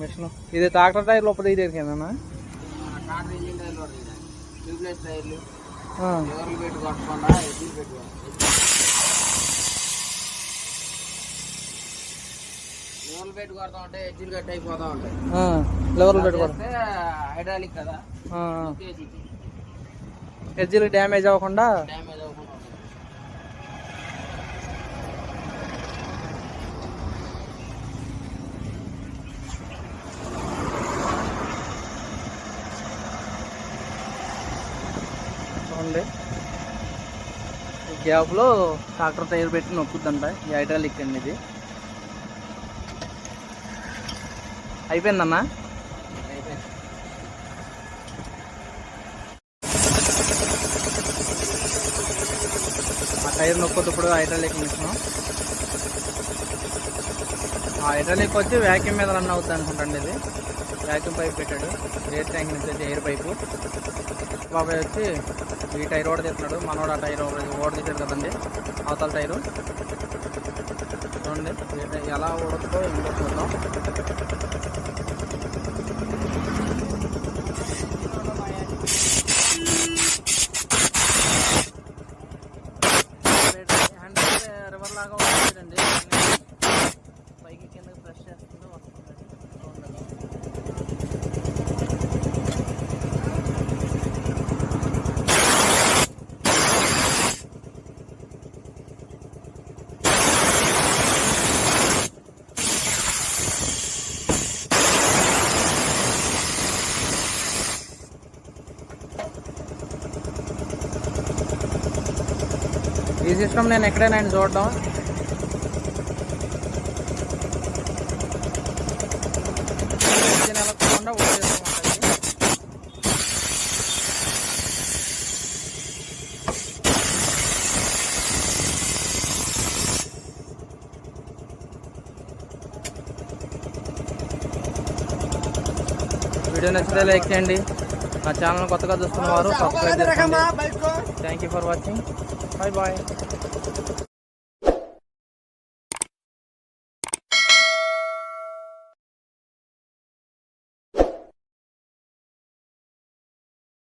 Machine. ఇది tractor tyre లోపల పడతాయి ట్యూబ్లెస్ టైర్లు. ఎవరు పెట్టి కొట్టకుండా పెట్టుకోవాలి. పెట్టి కొడతా ఉంటే ఎడ్జీలు కట్ అయిపోతా ఉంటాయి. లెవర్లు పెట్టుకోవడం. హైడ్రాలిక్ కదా. ఎడ్జీలు డ్యామేజ్ అవ్వకుండా చూడండి గ్యాప్లో ట్రాక్టర్ టైర్ పెట్టి నొక్కుద్దంట. ఈ హైడ్రాలిక్ అండి ఇది. అయిపోయిందన్నా? అయిపోయింది. ఆ టైర్ నొక్కొద్దు ఇప్పుడు హైడ్రాలిక్ మిషన్. హైడ్రాలిక్ వచ్చి వ్యాక్యూమ్ మీద రన్ అవుతుంది అనుకుంటాండి ఇది. వ్యాక్యూమ్ పైప్ పెట్టాడు. ఎయిర్ ట్యాంక్ నుంచి వచ్చి ఎయిర్ పైపు బాబాయ్ వచ్చి ఈ టైర్ ఓడ తీస్తున్నాడు. మనోడు ఆ టైర్ ఓడ తీసాడు కదండి. అవతల టైరు చూడండి. ఎలా ఓడతో ఏంటో చూద్దాం. హ్యాండ్ రివర్ లాగా వస్తుందండి పైకి కిందకి ప్రెస్ చేస్తుంటే వస్తుంది చూడండి ఈ సిస్టమ్ నేను ఎక్కడైనా ఆయన చూడడం వీడియో నచ్చితే లైక్ చేయండి. నా ఛానల్ కొత్తగా చూస్తున్నవారు subscribe thank you for watching bye bye